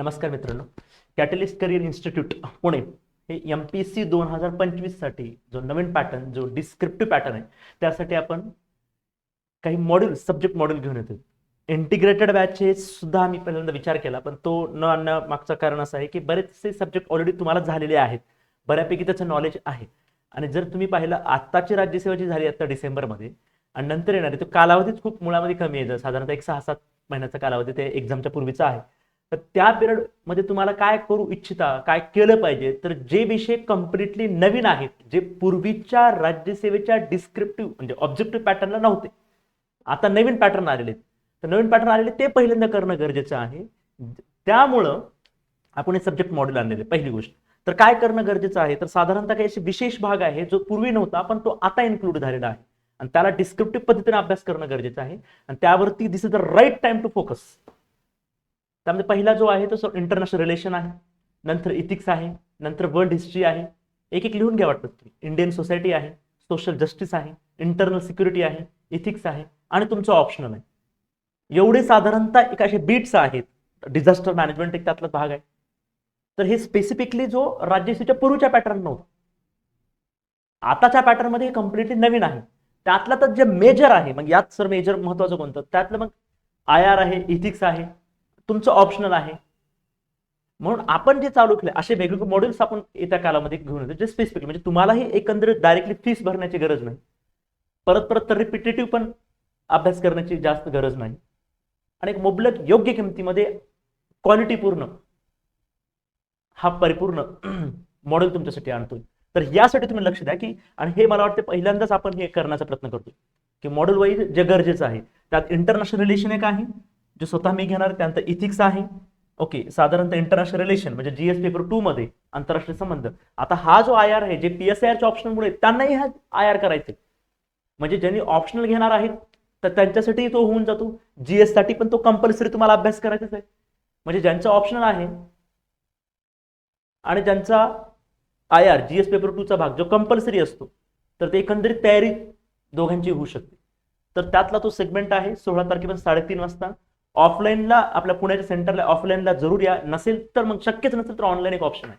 नमस्कार मित्रांनो. Catalyst career institute Pune हे एम पी सी दोन हजार पंचवीससाठी जो नवीन पॅटर्न जो डिस्क्रिप्टिव्ह पॅटर्न आहे त्यासाठी आपण काही मॉड्यूल सब्जेक्ट मॉड्यूल घेऊन येतो इंटिग्रेटेड बॅचचे सुद्धा आम्ही पहिल्यांदा विचार केला पण तो न आणण्या मागचं कारण असं आहे की बरेचसे सब्जेक्ट ऑलरेडी तुम्हाला झालेले आहेत. बऱ्यापैकी त्याचं नॉलेज आहे. आणि जर तुम्ही पाहिलं आत्ताची राज्यसेवेची झाली आता डिसेंबरमध्ये आणि नंतर येणारे तो कालावधीच खूप मुळामध्ये कमी आहे. साधारणतः एक सहा सात महिन्याचा कालावधी ते एक्झामच्या पूर्वीचा आहे. तर त्या पिरियडमध्ये तुम्हाला काय करू इच्छिता काय केलं पाहिजे? तर जे विषय कम्प्लिटली नवीन आहेत जे पूर्वीच्या राज्यसेवेच्या डिस्क्रिप्टिव्ह म्हणजे ऑब्जेक्टिव्ह पॅटर्नला नव्हते. आता नवीन पॅटर्न आलेले आहेत. तर नवीन पॅटर्न आलेले ते पहिल्यांदा करणं गरजेचं आहे. त्यामुळं आपण हे सब्जेक्ट मॉड्यूल आणलेले पहिली गोष्ट. तर काय करणं गरजेचं आहे? तर साधारणतः काही असे विशेष भाग आहे जो पूर्वी नव्हता पण तो आता इन्क्लूड झालेला आहे. आणि त्याला डिस्क्रिप्टिव्ह पद्धतीने अभ्यास करणं गरजेचं आहे. आणि त्यावरती this is the right time to focus त्यामध्ये पहिला जो आहे तो इंटरनॅशनल रिलेशन आहे नंतर इथिक्स आहे नंतर वर्ल्ड हिस्ट्री आहे. एक एक लिहून घ्या वाटतं तुम्ही. इंडियन सोसायटी आहे सोशल जस्टिस आहे इंटरनल सिक्युरिटी आहे इथिक्स आहे आणि तुमचं ऑप्शनल आहे. एवढे साधारणतः एक असे बीट्स आहेत. डिझास्टर मॅनेजमेंट एक त्यातला भाग आहे. तर हे स्पेसिफिकली जो राज्यसेवेच्या पूर्वीच्या पॅटर्न नव्हतं. आताच्या पॅटर्नमध्ये हे कम्प्लिटली नवीन आहे. त्यातला तर जे मेजर आहे मग यात सर मेजर महत्वाचं कोणतं? त्यातलं मग आय आर आहे इथिक्स आहे तुमचं ऑप्शनल आहे. म्हणून आपण जे चालू केलं असे वेगवेगळे मॉड्यूल्स आपण येत्या कालामध्ये घेऊन येतो. जे स्पेसिफिक म्हणजे तुम्हालाही एकंदरीत डायरेक्टली फीस भरण्याची गरज नाही. परत परत तर रिपिटेटिव्ह पण अभ्यास करण्याची जास्त गरज नाही. आणि एक मुबलक योग्य किमतीमध्ये क्वालिटीपूर्ण हा परिपूर्ण मॉडेल तुमच्यासाठी आणतोय. तर यासाठी तुम्ही लक्ष द्या की आणि हे मला वाटतं पहिल्यांदाच आपण हे करण्याचा प्रयत्न करतोय. की मॉडेल वाईज जे गरजेचं आहे त्यात इंटरनॅशनल रिलेशन एक आहे जे स्वतः मी घेणार त्यानंतर इथिक्स आहे. ओके साधारणतः इंटरनॅशनल रिलेशन म्हणजे जीएस पेपर टू मध्ये आंतरराष्ट्रीय संबंध. आता हा जो आय आर आहे जे पी एस आय आरच्या ऑप्शनमुळे त्यांनाही हा आय आर करायचे म्हणजे ज्यांनी ऑप्शनल घेणार आहेत तर त्यांच्यासाठी तो होऊन जातो. जीएससाठी पण तो कंपल्सरी तुम्हाला अभ्यास करायचाच आहे. म्हणजे ज्यांचं ऑप्शनल आहे आणि ज्यांचा आय आर जीएस पेपर टूचा भाग जो कंपल्सरी असतो तर ते एकंदरीत तयारी दोघांची होऊ शकते. तर त्यातला तो सेगमेंट आहे सोळा तारखेपासून साडेतीन वाजता. ऑफलाईनला आपल्या पुण्याच्या सेंटरला ऑफलाईनला जरूर या नसेल तर मग शक्यच नसेल तर ऑनलाईन एक ऑप्शन आहे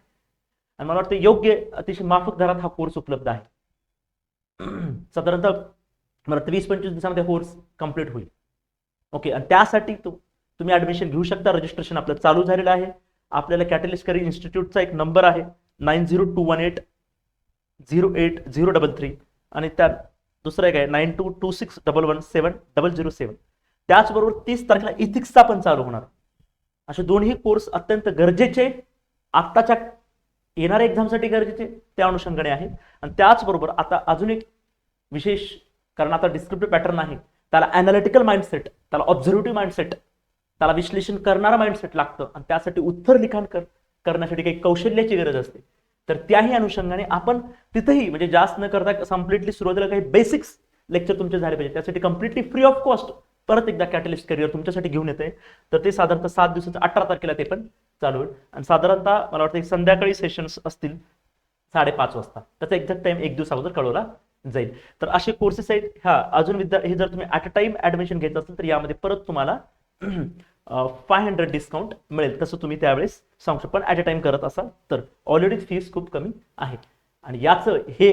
आणि मला वाटतं योग्य अतिशय माफक दरात हा कोर्स उपलब्ध आहे साधारणतः मला वाटतं वीस पंचवीस दिवसामध्ये कोर्स कंप्लीट होईल ओके आणि त्यासाठी तुम्ही ॲडमिशन घेऊ शकता रजिस्ट्रेशन आपलं चालू झालेलं आहे आपल्याला कॅटलिस्ट करिअर इन्स्टिट्यूटचा एक नंबर आहे nine zero two one eight zero eight zero double three आणि त्या दुसरं एक आहे nine two two six double one seven double zero seven त्याचबरोबर तीस तारखेला इथिक्सचा पण चालू होणार. असे दोन्ही कोर्स अत्यंत गरजेचे आत्ताच्या येणाऱ्या एक्झामसाठी गरजेचे त्या अनुषंगाने आहेत. आणि त्याचबरोबर आता अजून एक विशेष कारण आता डिस्क्रिप्टिव्ह पॅटर्न आहे त्याला अनालिटिकल माइंडसेट त्याला ऑब्झर्वेटिव्ह माइंडसेट त्याला विश्लेषण करणारा माइंडसेट लागतं. आणि त्यासाठी उत्तर लिखाण कर करण्यासाठी काही कौशल्याची गरज असते. तर त्याही अनुषंगाने आपण तिथेही म्हणजे जास्त न करता कम्प्लिटली सुरुवातीला काही बेसिक्स लेक्चर तुमचे झाले पाहिजे. त्यासाठी कम्प्लिटली फ्री ऑफ कॉस्ट परत एकदा कॅटलिस्ट करिअर तुमच्यासाठी घेऊन येते तर ते साधारणतः सात दिवसाचं अठरा तारखेला ते पण चालू होईल. आणि साधारणतः मला वाटतं संध्याकाळी सेशन्स असतील साडेपाच वाजता. त्याचा एक्झॅक्ट टाइम एक दिवस अगोदर कळवला जाईल. तर असे कोर्सेस आहेत. हा अजून विद्या हे जर तुम्ही ॲट अ टाइम ऍडमिशन घेत असेल तर यामध्ये परत तुम्हाला फाय हंड्रेड डिस्काउंट मिळेल. तसं तुम्ही त्यावेळेस सांगू शकता. पण ॲट अ टाइम करत असाल तर ऑलरेडी फीस खूप कमी आहे. आणि याचं हे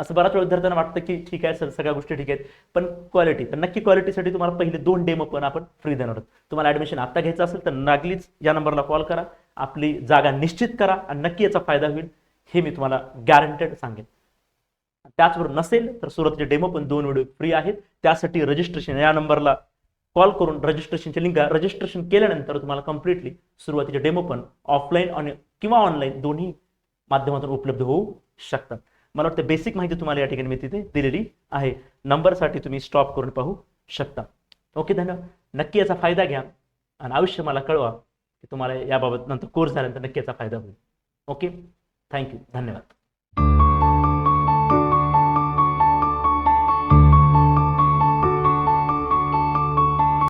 असं बऱ्याच वेळ विद्यार्थ्यांना वाटतं की ठीक आहे सर सगळ्या गोष्टी ठीक आहेत पण क्वालिटी तर नक्की क्वालिटीसाठी तुम्हाला पहिले दोन डेमो पण आपण फ्री देणार आहोत. तुम्हाला ॲडमिशन आता घ्यायचं असेल तर नागलीच या नंबरला कॉल करा आपली जागा निश्चित करा आणि नक्की याचा फायदा होईल हे मी तुम्हाला गॅरंटेड सांगेन. त्याचबरोबर नसेल तर सुरुवातीचे डेमो पण दोन व्हिडिओ फ्री आहेत. त्यासाठी रजिस्ट्रेशन या नंबरला कॉल करून रजिस्ट्रेशनची लिंक रजिस्ट्रेशन केल्यानंतर तुम्हाला कम्प्लिटली सुरुवातीचे डेमो पण ऑफलाईन आणि किंवा ऑनलाईन दोन्ही माध्यमातून उपलब्ध होऊ शकतात. मला वाटतं बेसिक माहिती तुम्हाला या ठिकाणी मी तिथे दिलेली आहे. नंबरसाठी तुम्ही स्टॉप करून पाहू शकता. ओके धन्यवाद. नक्की याचा फायदा घ्या आणि आयुष्य मला कळवा की तुम्हाला याबाबत नंतर कोर्स झाल्यानंतर नक्की याचा फायदा होईल. ओके थँक्यू धन्यवाद.